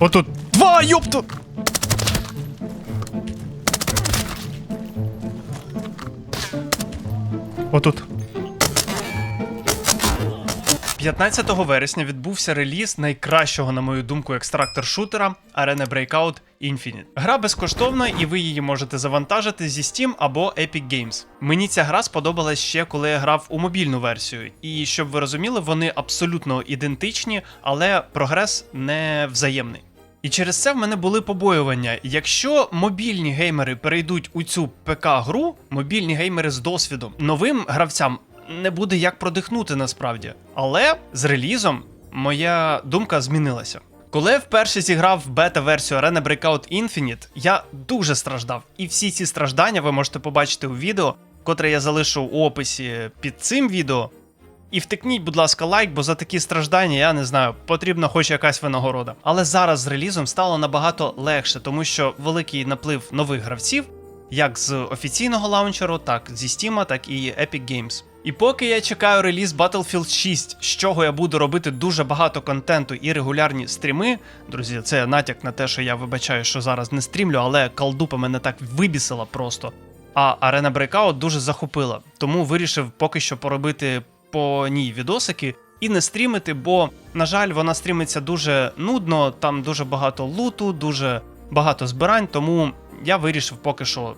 Отут. Два, ёпту! Отут. 15 вересня відбувся реліз найкращого, на мою думку, екстрактор-шутера Arena Breakout Infinite. Гра безкоштовна, і ви її можете завантажити зі Steam або Epic Games. Мені ця гра сподобалась ще коли я грав у мобільну версію. І щоб ви розуміли, вони абсолютно ідентичні, але прогрес не взаємний. І через це в мене були побоювання. Якщо мобільні геймери перейдуть у цю ПК-гру, мобільні геймери з досвідом, новим гравцям не буде як продихнути насправді. Але з релізом моя думка змінилася. Коли я вперше зіграв бета-версію Arena Breakout Infinite, я дуже страждав. І всі ці страждання ви можете побачити у відео, котре я залишу у описі під цим відео. І втикніть, будь ласка, лайк, бо за такі страждання, я не знаю, потрібна хоч якась винагорода. Але зараз з релізом стало набагато легше, тому що великий наплив нових гравців, як з офіційного лаунчеру, так зі Steam, так і Epic Games. І поки я чекаю реліз Battlefield 6, з чого я буду робити дуже багато контенту і регулярні стріми. Друзі, це натяк на те, що я вибачаю, що зараз не стрімлю, але калдупа мене так вибісила просто. А Arena Breakout дуже захопила, тому вирішив поки що поробити по ній відосики і не стрімити, бо, на жаль, вона стрімиться дуже нудно, там дуже багато луту, дуже багато збирань, тому я вирішив поки що.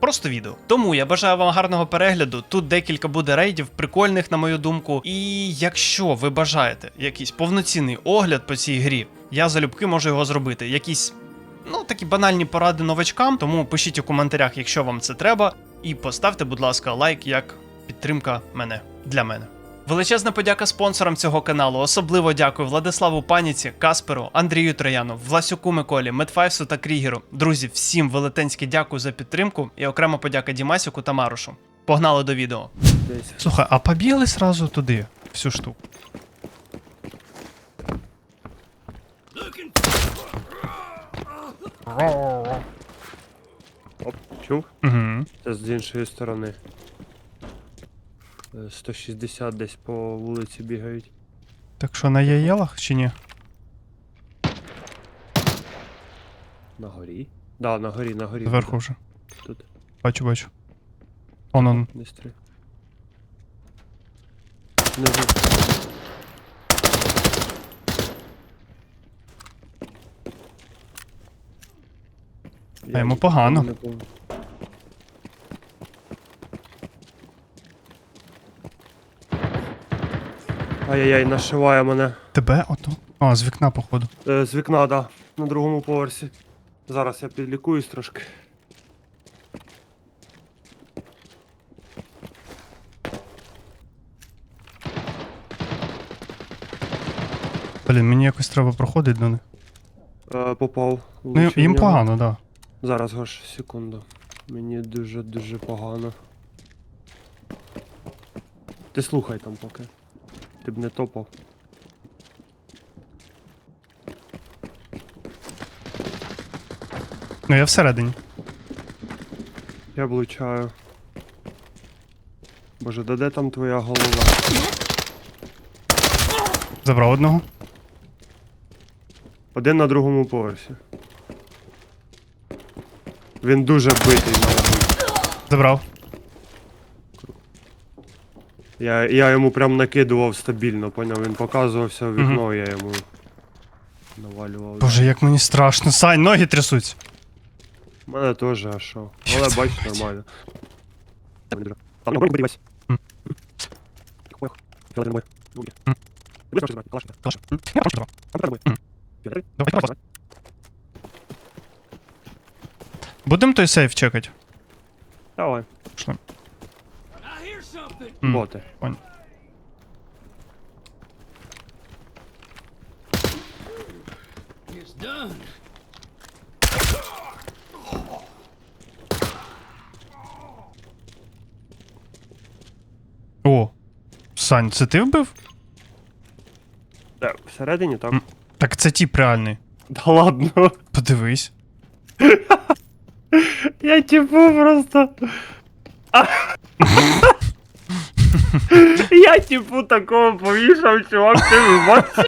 Просто відео. Тому я бажаю вам гарного перегляду. Тут декілька буде рейдів, прикольних, на мою думку. І якщо ви бажаєте якийсь повноцінний огляд по цій грі, я залюбки можу його зробити. Якісь ну такі банальні поради новачкам. Тому пишіть у коментарях, якщо вам це треба, і поставте, будь ласка, лайк як підтримка мене для мене. Величезна подяка спонсорам цього каналу. Особливо дякую Владиславу Паніці, Касперу, Андрію Трояну, Власюку Миколі, Медфайсу та Крігеру. Друзі, всім велетенське дякую за підтримку і окрема подяка Дімасіку та Марушу. Погнали до відео. Слухай, а побігли сразу туди, всю штуку. Оп, чув? Угу. Це з іншої сторони. Е, 160 десь по вулиці бігають. Так що на яєлах чи ні? На горі? Да, на горі, на горі. Зверху вже. Тут. Бачу, бачу. Он он. Не стрій. Внизу. А йому погано. не. Ай-яй-яй, нашиває мене. Тебе ото? А, з вікна, походу. Е, з вікна, да, на другому поверсі. Зараз я підлікуюсь трошки. Блін, мені якось треба проходити до них. Е, попав. Ну, влучив їм в нього. погано, да. Зараз, Гош, секунду. Мені дуже-дуже погано. Ти слухай там поки. Ти б не топав. Ну я всередині. Я влучаю. Боже, да де там твоя голова? Забрав одного. Один на другому поверсі. Він дуже битий мабуть. Забрав. Я, я йому прям накидував стабільно, поняв? Він показувався в вікно, я йому навалював. Боже, як мені страшно. Сань, ноги трясуться. У мене теж, а що? Але бач, нормально. Будем той сейф чекати. Давай. Пішли. М, Боти. понял. О. Сань, це ти вбив? Так, всередині так. М. Так це тіп реальний. Да ладно. Подивись. Я типу просто. Я типу такого повішав, чувак, ти бачиш?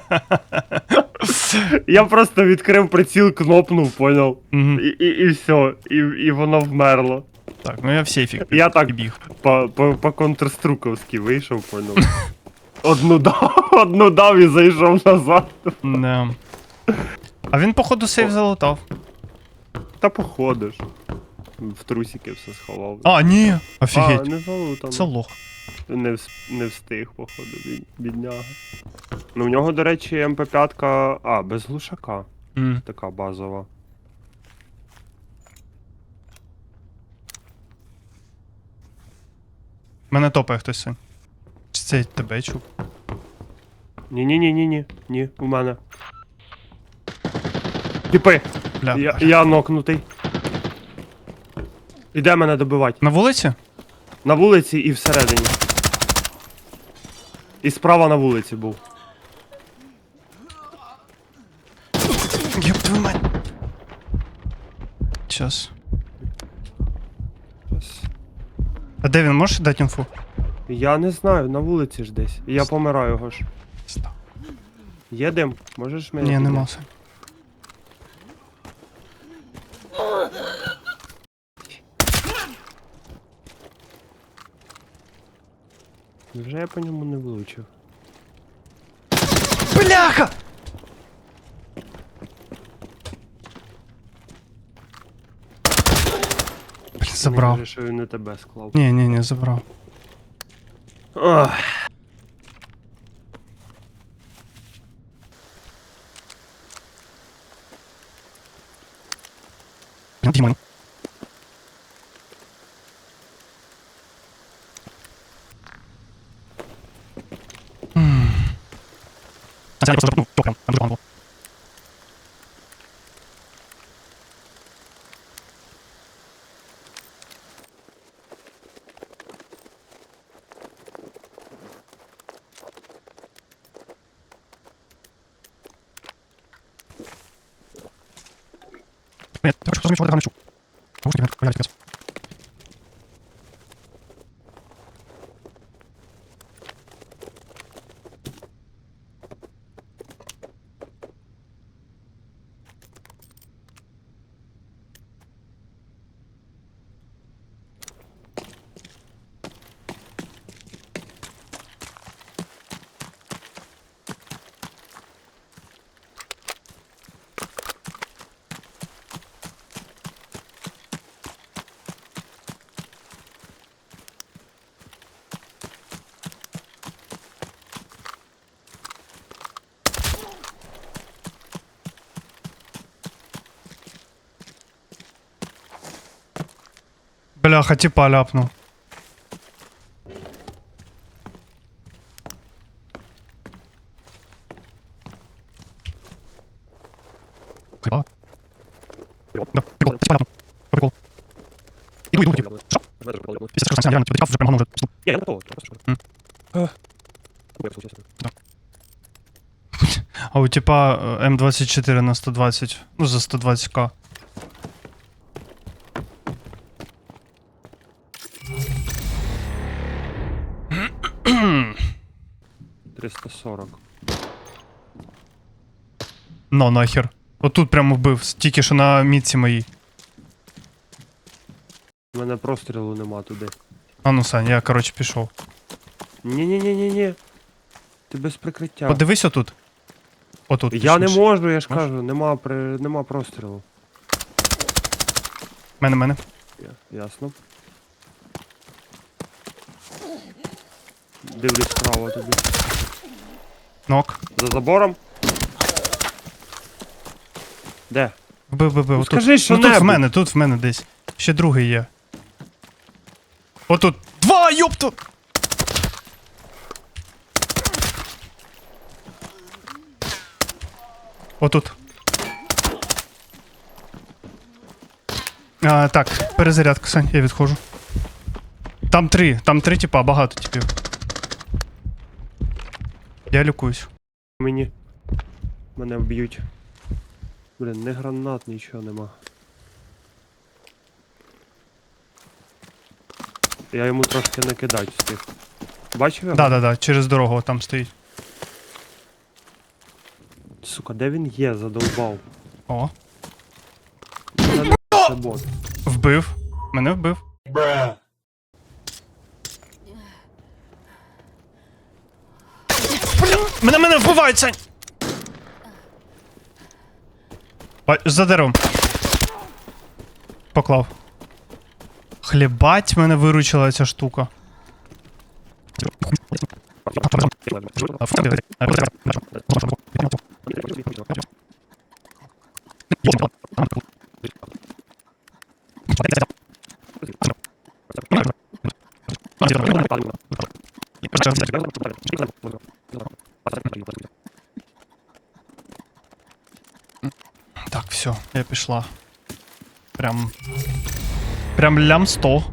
Я просто відкрив приціл, кнопнув, поняв. Мгм. І, і, і все, і, і воно вмерло. Так, ну я в сейфік Я так біг. по, по, по контрструковськи вийшов, поняв. Одну дав, одну дав і зайшов назад. Да. А він, походу, сейф залутав. Та походиш. В трусики все сховав. А, ні. А, Офігеть. не залутано. Це лох. Не, вс- не встиг, походу, бід- бідняга. Ну в нього, до речі, МП5, а, без глушака. М. Така базова. Мене топає хтось сьогодні. Чи це тебе чув? Ні-ні-ні-ні-ні. Ні, у мене. Тіпи! Бля. Я, я нокнутий. Іде мене добивати. На вулиці? На вулиці і всередині. І справа на вулиці був. Єб твою мать. Час. А де він можеш дати інфу? Я не знаю, на вулиці ж десь. Я помираю його ж. Є дим? Можеш мене? Ні, нема все. Вже я по ньому не влучив. Бляха! Блін, Мені забрав. каже, що він не тебе склав. Ні, ні, ні, забрав. Ах. Блін, Дімон. А це я просто ну, топрям, там дуже погано було. Блін, я просто розумію, що я не чув. А ось ти, блін, появляється якась. Бляха, типа ляпнув. Хіба? Да, прикол, типа ляпнув. Прикол. Іду, іду, іду. Що? Після того, що реально, типа, вже прямо вже. Я не готовий, просто що. М. Ах. Ой, я случайно. А у типа е, М24 на 120. Ну, за 120к. 340. Ну, нахер. Отут прямо вбив, тільки що на мітці моїй. У мене прострілу нема туди. А ну, Сань, я, коротше, пішов. Ні-ні-ні-ні-ні. Ти без прикриття. Подивись отут. Отут. Я не можу, я ж Можеш? кажу, нема, при... нема прострілу. Мене, мене. Я... Ясно. Дивлюсь справа тобі. Нок. За забором? Де? Вбив, вбив, вбив. Ну, Отут. скажи, що ну, тут в небудь. мене, тут в мене десь. Ще другий є. Отут. Два, йопту! Отут. А, так, перезарядка, Сань, я відходжу. Там три, там три типа, багато типів. Я лікуюсь. Мені. Мене вб'ють. Блін, не гранат, нічого нема. Я йому трошки накидать встиг. Бачив його? Да, да, да, через дорогу там стоїть. Сука, де він є, задовбав. О, Це не це бот. вбив. Мене вбив. Бля, мене мене вбивають, Сань! За деревом. Поклав. Хлібать мене виручила ця штука. Так, все, я пішла. Прям. Прям лям 100.